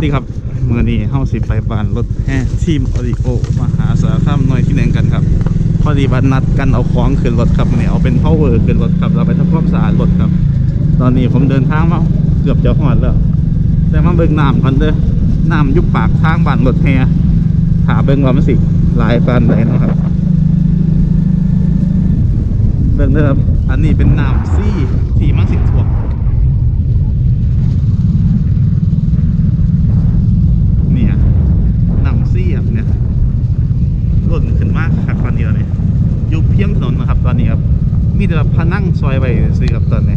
สดีครับเมื่อนี้เฮาสิไปบ้านรถแห่ทีมออริโอมหาสารคามหน่วยที่หนึ่งกันครับ พอดีบันนัดกันเอาของขึ้นรถครับเนี่ยเอาเป็นพาวเวอร์ขึ้นรถครับ เราไปทำความสะอาดรถครับ ตอนนี้ผมเดินทางมาเกือบจะหอดแล้ว แต่มาเบิ่งน้ำกันเด้อน้ำยุบปากทางบ้านรถแห่ถาเบิ่งว่ามันสิหลายปานใดเนะครับเบิ่งเด้อครับอันนี้เป็นน้ำซี่ที่มันสิท่วม เนี่ยหนังซี่ครับเนี่ย หล่นขึ้นมากครับตอนนี้เลยอยู่เพียงถนนนะครับ ตอนนี้ครับมีแต่พนั่งซอยไปซื้อครับตอนนี้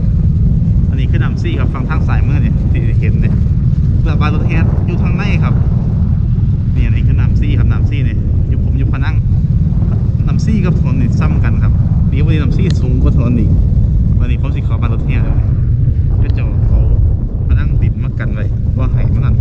อันนี้คือหนังซี่ครับฝั่งทางสายมือเนี่ยที่เห็นเนี่ยเพื่อบานรถแฮดอยู่ทางในครับนี่อันนี้คือหนังซี่ครับนังซี่เนี่ยอยู่ผมอยู่พนั่งนังซี่กับถนนนี่ซ้ำกันครับดีวันนี้นังซี่สูงกว่าถนนอีกวันนี้ผมสิขอบารถแฮดเลยก็จะเอาพนั่งดินมากันไว้ว่าไห้มันนั่น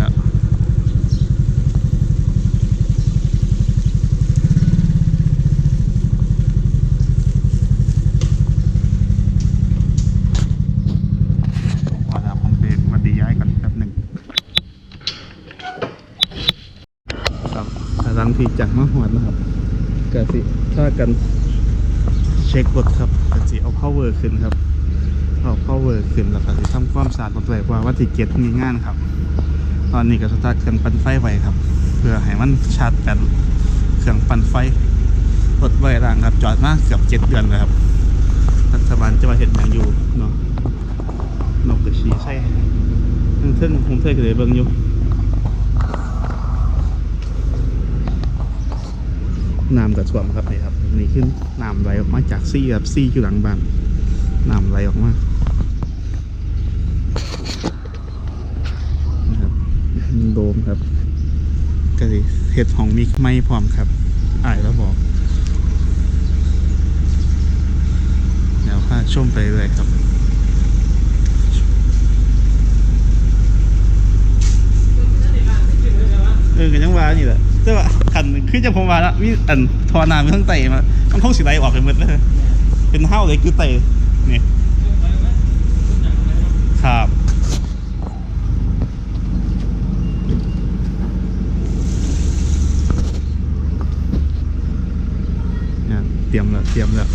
แล้วลังที่จากมาหวดนะครับกสิถ้ากันเช็ครถครับกสิเอา power ขึ้นครับ เอา power ขึ้นแล้วก็สิทำความสะอาดรถไว้ว่าวันที่เจ็ดมีงานครับ ตอนนี้ก็สตาร์ทเครื่องปั่นไฟไว้ครับ เพื่อให้มันชาร์จแบตเครื่องปั่นไฟรถไว้ร่างครับจอดมาเกือบเจ็ดเดือนแล้วครับรัฐบาลจะมาเห็นอย่างอยู่เนาะนกกระชีใช่เทิงผมเทิงก็เลยเบิ่งอยู่น้ำกระท่วมครับนี่ครับนี่ขึ้นน้ำไหลออกมาจากซี่ครับซี่อยู่หลังบ้านน้ำไหลออกมานะครับโดมครับก็ เห็ดของมิกไม่พร้อมครับอ่ายแล้วบอกเดี๋ยวพาชมไปเลยครับเออกันยังว่านี่แหละแต่ว่าขันคือจะผมว่าละมีอันทอน้ำไปทั้งไตมามันคงสิไหลออกไปหมดเลยเป็นเห้าเลยคือไตนี่ครับ เนี่ยเตรียมแล้วเตรียมแล้ว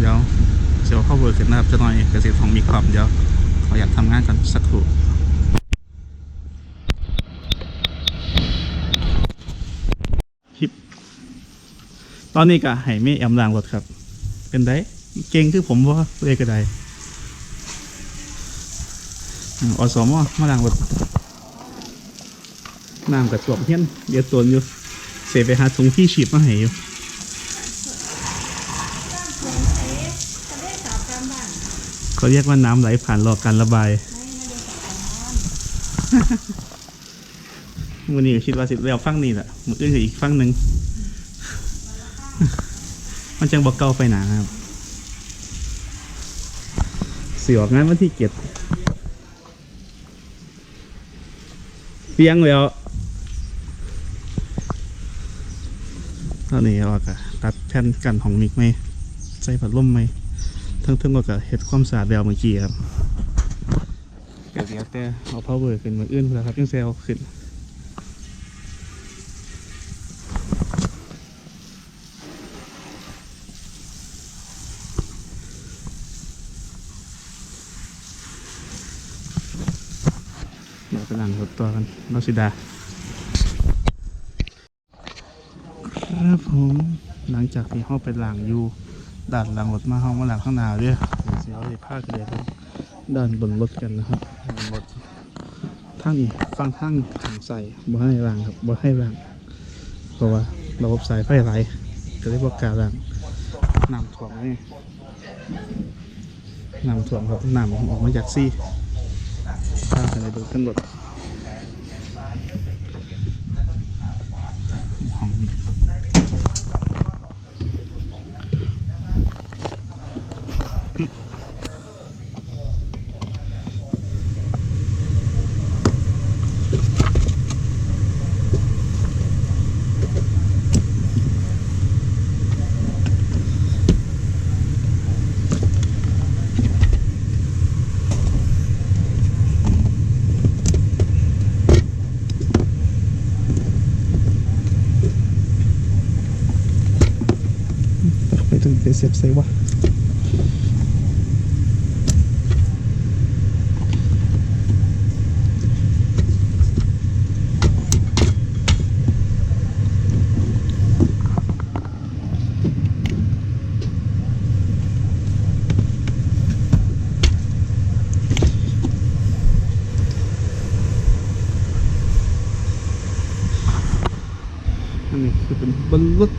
เดี๋ยวเสียวเข้าเวิร์กเสร็จนะครับจะหน่อยเกษตรของมีความเดี๋ยว ออยากทำงานกันสักครู่คลิป ตอนนี้ก็ให้ไม่แอมลางรถครับ เป็นได้เก่งคือผมว่าเลยก็ได้อืมอสมมาล้างรถน้ำกับตัวเฮี้ยนเดี๋ยวตัวอยู่เสียไปหาถุงที่ฉีดมาให้อยู่ เขาเรียกว่าน้ำไหลผ่านรอการระบาย วันนี้ก็คิดว่าสิแล้วฟังนี่แหละมืออื่นกับอีกฟังหนึ่ง มันจังบอกเก่าไปหนาครับเสียออกงานวันที่เกียรเปียงแล้วตอนนี้เราก็ตัดแผ่นกันของมิกไหมใส่ผัดลมไหม ทั้งทั้งก็เห็ดความสะอาดแล้วเมื่อกี้ครับเดี๋ยวเดี๋ยวแต่เอา power ขึ้นมาอื่นแล้วครับยังเซลขึ้นเดี๋ยวไปนั่งรถตัวกันนอสิดา ครับผมหลังจากที่ห้องไปหลังอยู่ ด่านหลังรถมาห้องมาหลังข้างหน้าเด้วยเสียวเสียวเลยผ้ากระเดียดด้านบนรถกันนะครับบนรถทางนี้ฟังทางทางใส่บ่ให้รางครับบ่ให้รางเพราะว่าระบบสายไฟไหลก็เลยบอกการางน้ำถ่วมนี่น้ำถ่วมครับน้ำออกมาจากซี่ข้างกันเดูขึ้นรถ เสียบใส่วะอันนี้คือเป็นบนรถ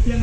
เที่ย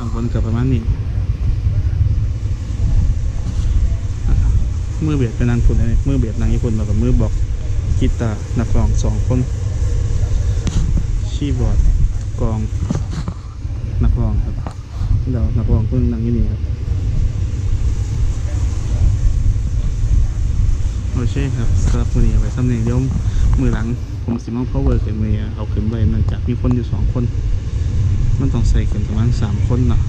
ข้างบนกับประมาณนี้มือเบียดเป็นนางฝุ่นเลยมือเบียดนางญี่ปุ่นแล้วกับมือบอกกีตาร์นักร้องสองคนชีบอร์ดกลองนักร้องครับเดี๋ยวนักร้องเพิ่งนั่งยู่นี่ครับโอเคครับสำหรับมือนี้ไปซ้ำเนียงเดี๋ยวมือหลังผมสิมา power ขึ้นมือเอาขึ้นไปเนื่องจากมีคนอยู่สองคน มันต้องใส่กันประมาณสามคนเนาะ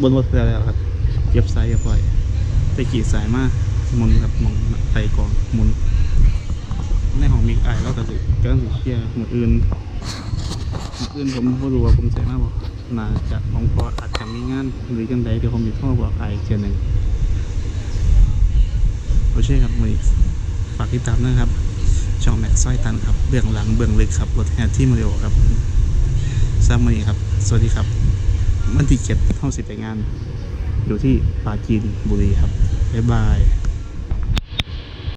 บนรถเรือแล้วครับเก็บสายเรียบร้อยไปกี่สายมาหมุนครับหมองไต่กองหมุนในห้องมิกไอายแล้วก็สิกำลังสิเคลียร์หมดอื่นหมดอื่นผมไม่รู้ว่าผมใส่มากบอกน่าจะของพออาจจะมีงานหรือจังใดเดี๋ยวผมมีพ่อบอกไอายอีกเทียหนึ่งโอเคครับมือฝากติดตามนะครับ ชองแม็กซ์สร้อยตันครับเบื้องหลังเบื้องลึกครับรถแฮที่มาเร็วครับสามนีครับ สวัสดีครับมันที่เจ็ดเท่าสิบไปงาน อยู่ที่ปาจีนบุรีครับบ๊ายบาย